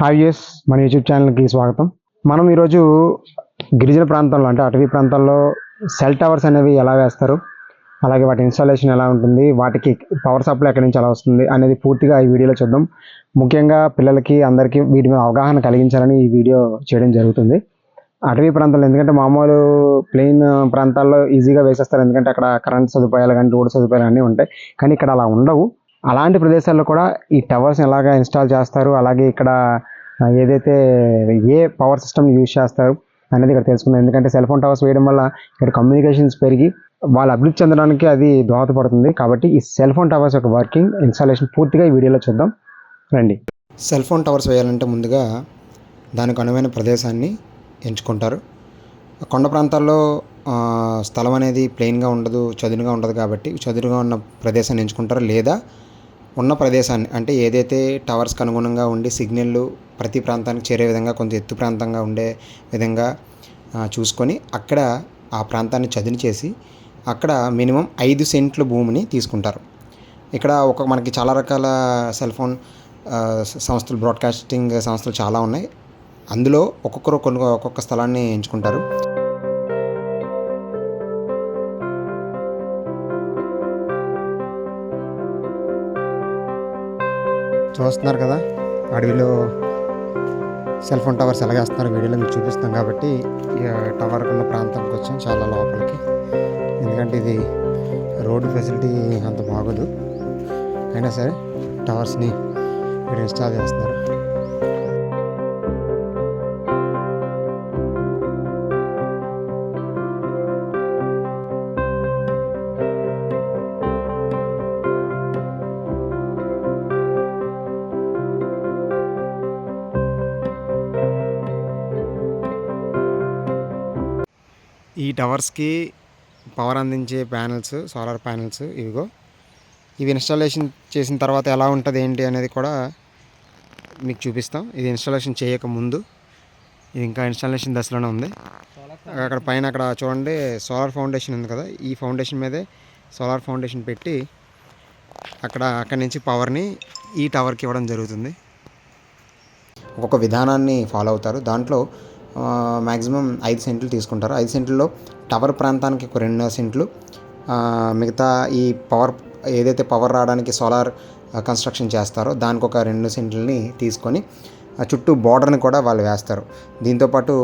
Hi yes మన YouTube ఛానల్కి స్వాగతం. మనం ఈరోజు గిరిజన ప్రాంతంలో అంటే అటవీ ప్రాంతాల్లో సెల్ టవర్స్ అనేవి ఎలా వేస్తారు అలాగే వాటి ఇన్స్టాలేషన్ ఎలా ఉంటుంది వాటికి పవర్ సప్లై ఎక్కడి నుంచి ఎలా వస్తుంది అనేది పూర్తిగా ఈ వీడియోలో చూద్దాం. ముఖ్యంగా పిల్లలకి అందరికీ వీటి మీద అవగాహన కలిగించాలని ఈ వీడియో చేయడం జరుగుతుంది. అటవీ ప్రాంతంలో ఎందుకంటే మామూలు ప్లెయిన్ ప్రాంతాల్లో ఈజీగా వేసేస్తారు ఎందుకంటే అక్కడ కరెంట్ సదుపాయాలు కానీ రోడ్ సదుపాయాలు అన్నీ ఉంటాయి. కానీ ఇక్కడ అలా ఉండవు. అలాంటి ప్రదేశాల్లో కూడా ఈ టవర్స్ ఎలాగ ఇన్స్టాల్ చేస్తారు? అలాగే ఇక్కడ ఏదైతే ఏ పవర్ సిస్టమ్ యూజ్ చేస్తారు అనేది ఇక్కడ తెలుసుకుందాం. ఎందుకంటే సెల్ ఫోన్ టవర్స్ వేయడం వల్ల ఇక్కడ కమ్యూనికేషన్స్ పెరిగి వాళ్ళు అభివృద్ధి చెందడానికి అది దోహదపడుతుంది. కాబట్టి ఈ సెల్ ఫోన్ టవర్స్ యొక్క వర్కింగ్ ఇన్స్టాలేషన్ పూర్తిగా ఈ వీడియోలో చూద్దాం. రండి. సెల్ ఫోన్ టవర్స్ వేయాలంటే ముందుగా దానికి అనువైన ప్రదేశాన్ని ఎంచుకుంటారు. కొండ ప్రాంతాల్లో స్థలం అనేది ప్లెయిన్గా ఉండదు చదునుగా ఉండదు కాబట్టి చదునుగా ఉన్న ప్రదేశాన్ని ఎంచుకుంటారు లేదా ఉన్న ప్రదేశాన్ని అంటే ఏదైతే టవర్స్కి అనుగుణంగా ఉండి సిగ్నల్లు ప్రతి ప్రాంతానికి చేరే విధంగా కొంచెం ఎత్తు ప్రాంతంగా ఉండే విధంగా చూసుకొని అక్కడ ఆ ప్రాంతాన్ని చదును చేసి అక్కడ మినిమం ఐదు సెంట్ల భూమిని తీసుకుంటారు. ఇక్కడ ఒక మనకి చాలా రకాల సెల్ ఫోన్ సంస్థలు బ్రాడ్కాస్టింగ్ సంస్థలు చాలా ఉన్నాయి. అందులో ఒక్కొక్కరు కొన్ని ఒక్కొక్క స్థలాన్ని ఎంచుకుంటారు. చూస్తున్నారు కదా? అడవిలో సెల్ ఫోన్ టవర్స్ ఎలా వేస్తున్నారు వీడియోలో మీకు చూపిస్తాం కాబట్టి టవర్ ఉన్న ప్రాంతానికి వచ్చాం చాలా లోపలికి. ఎందుకంటే ఇది రోడ్డు ఫెసిలిటీ అంత బాగోదు. అయినా సరే టవర్స్ని ఇక్కడ ఇన్స్టాల్ చేస్తున్నారు. ఈ టవర్స్కి పవర్ అందించే ప్యానెల్స్ సోలార్ ప్యానెల్స్ ఇవిగో. ఇవి ఇన్స్టాలేషన్ చేసిన తర్వాత ఎలా ఉంటుంది ఏంటి అనేది కూడా మీకు చూపిస్తాం. ఇది ఇన్స్టాలేషన్ చేయక ముందు ఇది ఇంకా ఇన్స్టాలేషన్ దశలోనే ఉంది. అక్కడ పైన అక్కడ చూడండి సోలార్ ఫౌండేషన్ ఉంది కదా. ఈ ఫౌండేషన్ మీదే సోలార్ ఫౌండేషన్ పెట్టి అక్కడ అక్కడి నుంచి పవర్ని ఈ టవర్కి ఇవ్వడం జరుగుతుంది. ఒక విధానాన్ని ఫాలో అవుతారు. దాంట్లో మ్యాక్సిమం ఐదు సెంట్లు తీసుకుంటారు. ఐదు సెంట్లలో టవర్ ప్రాంతానికి ఒక రెండు సెంట్లు. మిగతా ఈ పవర్ ఏదైతే పవర్ రావడానికి సోలార్ కన్స్ట్రక్షన్ చేస్తారో దానికి ఒక రెండు సెంట్లని తీసుకొని చుట్టూ బార్డర్ని కూడా వాళ్ళు వేస్తారు. దీంతోపాటు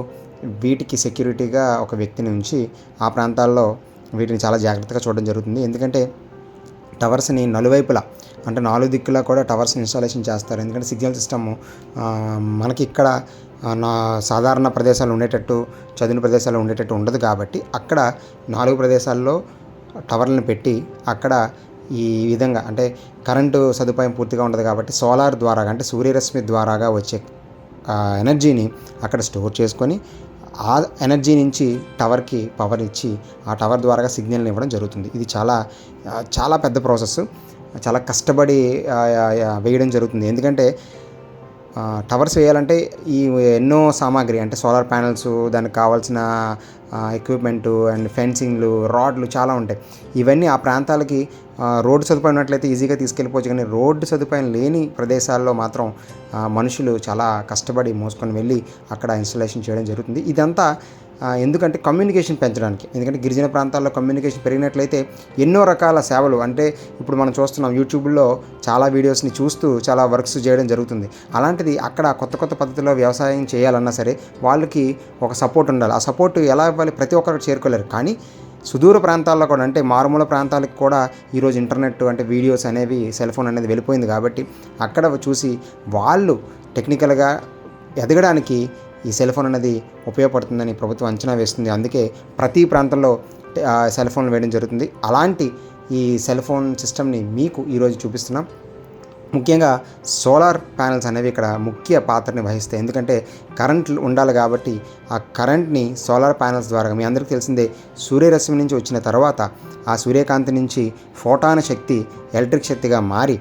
వీటికి సెక్యూరిటీగా ఒక వ్యక్తిని ఉంచి ఆ ప్రాంతాల్లో వీటిని చాలా జాగ్రత్తగా చూడడం జరుగుతుంది. ఎందుకంటే టవర్స్ని నలువైపులా అంటే నాలుగు దిక్కులా కూడా టవర్స్ని ఇన్స్టాలేషన్ చేస్తారు. ఎందుకంటే సిగ్నల్ సిస్టమ్ మనకి ఇక్కడ నా సాధారణ ప్రదేశాలు ఉండేటట్టు చదును ప్రదేశాలు ఉండేటట్టు ఉండదు కాబట్టి అక్కడ నాలుగు ప్రదేశాల్లో టవర్లను పెట్టి అక్కడ ఈ విధంగా అంటే కరెంటు సదుపాయం పూర్తిగా ఉండదు కాబట్టి సోలార్ ద్వారా అంటే సూర్యరశ్మి ద్వారాగా వచ్చే ఎనర్జీని అక్కడ స్టోర్ చేసుకొని ఆ ఎనర్జీ నుంచి టవర్కి పవర్ ఇచ్చి ఆ టవర్ ద్వారా సిగ్నల్ని ఇవ్వడం జరుగుతుంది. ఇది చాలా చాలా పెద్ద ప్రాసెస్ చాలా కష్టపడి వేయడం జరుగుతుంది. ఎందుకంటే టవర్స్ వేయాలంటే ఈ ఎన్నో సామాగ్రి అంటే సోలార్ ప్యానల్స్ దానికి కావాల్సిన ఎక్విప్మెంటు అండ్ ఫెన్సింగ్లు రాడ్లు చాలా ఉంటాయి. ఇవన్నీ ఆ ప్రాంతాలకి రోడ్డు సదుపాయం ఉన్నట్లయితే ఈజీగా తీసుకెళ్ళిపోవచ్చు. కానీ రోడ్డు సదుపాయం లేని ప్రదేశాల్లో మాత్రం మనుషులు చాలా కష్టపడి మోసుకొని వెళ్ళి అక్కడ ఇన్స్టలేషన్ చేయడం జరుగుతుంది. ఇదంతా ఎందుకంటే కమ్యూనికేషన్ పెంచడానికి. ఎందుకంటే గిరిజన ప్రాంతాల్లో కమ్యూనికేషన్ పెరిగినట్లయితే ఎన్నో రకాల సేవలు అంటే ఇప్పుడు మనం చూస్తున్నాం యూట్యూబ్లో చాలా వీడియోస్ని చూస్తూ చాలా వర్క్స్ చేయడం జరుగుతుంది. అలాంటిది అక్కడ కొత్త కొత్త పద్ధతిలో వ్యవసాయం చేయాలన్నా సరే వాళ్ళకి ఒక సపోర్ట్ ఉండాలి. ఆ సపోర్ట్ ఎలా ఇవ్వాలి? ప్రతి ఒక్కరికి చేరుకోలేరు. కానీ సుదూర ప్రాంతాల్లో కూడా అంటే మారుమూల ప్రాంతాలకు కూడా ఈరోజు ఇంటర్నెట్ అంటే వీడియోస్ అనేవి సెల్ ఫోన్ అనేది వెళ్ళిపోయింది కాబట్టి అక్కడ చూసి వాళ్ళు టెక్నికల్గా ఎదగడానికి ఈ సెల్ ఫోన్ అనేది ఉపయోగపడుతుందని ప్రభుత్వం అంచనా వేస్తుంది. అందుకే ప్రతి ప్రాంతంలో ఆ, సెల్ ఫోన్లు వేయడం జరుగుతుంది. అలాంటి ఈ సెల్ ఫోన్ సిస్టమ్ని మీకు ఈరోజు చూపిస్తున్నాం. ముఖ్యంగా సోలార్ ప్యానల్స్ అనేవి ఇక్కడ ముఖ్య పాత్రని వహిస్తాయి. ఎందుకంటే కరెంట్ ఉండాలి కాబట్టి ఆ కరెంట్ని సోలార్ ప్యానల్స్ ద్వారా మీ అందరికీ తెలిసిందే సూర్యరశ్మి నుంచి వచ్చిన తర్వాత ఆ సూర్యకాంతి నుంచి ఫోటాన శక్తి ఎలక్ట్రిక్ శక్తిగా మారి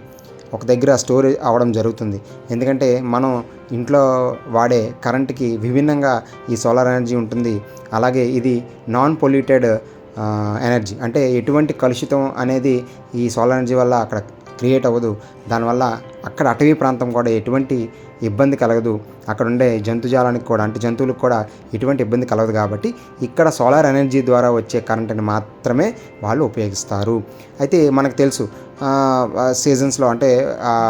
ఒక దగ్గర స్టోరేజ్ అవ్వడం జరుగుతుంది. ఎందుకంటే మనం ఇంట్లో వాడే కరెంట్కి విభిన్నంగా ఈ సోలార్ ఎనర్జీ ఉంటుంది. అలాగే ఇది నాన్ పొల్యూటెడ్ ఎనర్జీ. అంటే ఎటువంటి కలుషితం అనేది ఈ సోలార్ ఎనర్జీ వల్ల అక్కడ క్రియేట్ అవ్వదు. దానివల్ల అక్కడ అటవీ ప్రాంతం కూడా ఎటువంటి ఇబ్బంది కలగదు. అక్కడ ఉండే జంతుజాలానికి కూడా అంటే జంతువులకు కూడా ఎటువంటి ఇబ్బంది కలగదు కాబట్టి ఇక్కడ సోలార్ ఎనర్జీ ద్వారా వచ్చే కరెంటుని మాత్రమే వాళ్ళు ఉపయోగిస్తారు. అయితే మనకు తెలుసు సీజన్స్లో అంటే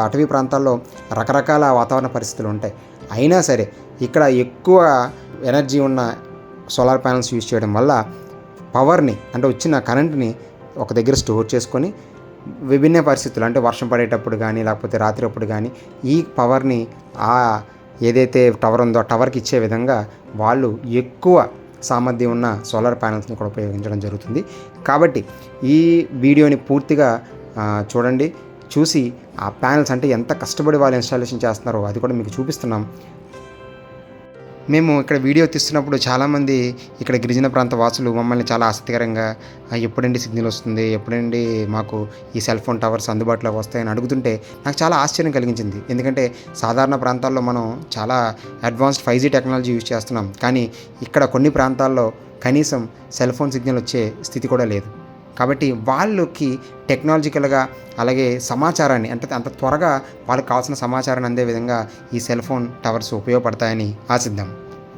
అటవీ ప్రాంతాల్లో రకరకాల వాతావరణ పరిస్థితులు ఉంటాయి. అయినా సరే ఇక్కడ ఎక్కువ ఎనర్జీ ఉన్న సోలార్ ప్యానల్స్ యూజ్ చేయడం వల్ల పవర్ని అంటే వచ్చిన కరెంట్ని ఒక దగ్గర స్టోర్ చేసుకొని విభిన్న పరిస్థితులు అంటే వర్షం పడేటప్పుడు కానీ లేకపోతే రాత్రి అప్పుడు కానీ ఈ పవర్ని ఆ ఏదైతే టవర్ ఉందో ఆ టవర్కి ఇచ్చే విధంగా వాళ్ళు ఎక్కువ సామర్థ్యం ఉన్న సోలార్ ప్యానల్స్ని కూడా ఉపయోగించడం జరుగుతుంది. కాబట్టి ఈ వీడియోని పూర్తిగా చూడండి. చూసి ఆ ప్యానల్స్ అంటే ఎంత కష్టపడి వాళ్ళు ఇన్స్టాలేషన్ చేస్తున్నారో అది కూడా మీకు చూపిస్తున్నాం. మేము ఇక్కడ వీడియో తీస్తున్నప్పుడు చాలామంది ఇక్కడ గిరిజన ప్రాంత వాసులు మమ్మల్ని చాలా ఆసక్తికరంగా ఎప్పుడండి సిగ్నల్ వస్తుంది? ఎప్పుడండి మాకు ఈ సెల్ ఫోన్ టవర్స్ అందుబాటులోకి వస్తాయని అడుగుతుంటే నాకు చాలా ఆశ్చర్యం కలిగించింది. ఎందుకంటే సాధారణ ప్రాంతాల్లో మనం చాలా advanced five G technology use చేస్తున్నాం. కానీ ఇక్కడ కొన్ని ప్రాంతాల్లో కనీసం సెల్ ఫోన్ సిగ్నల్ వచ్చే స్థితి కూడా లేదు. కాబట్టి వాళ్ళకి టెక్నాలజికల్గా అలాగే సమాచారాన్ని అంటే అంత త్వరగా వాళ్ళకి కావాల్సిన సమాచారాన్ని అందే విధంగా ఈ సెల్ ఫోన్ టవర్స్ ఉపయోగపడతాయని ఆశిద్దాం.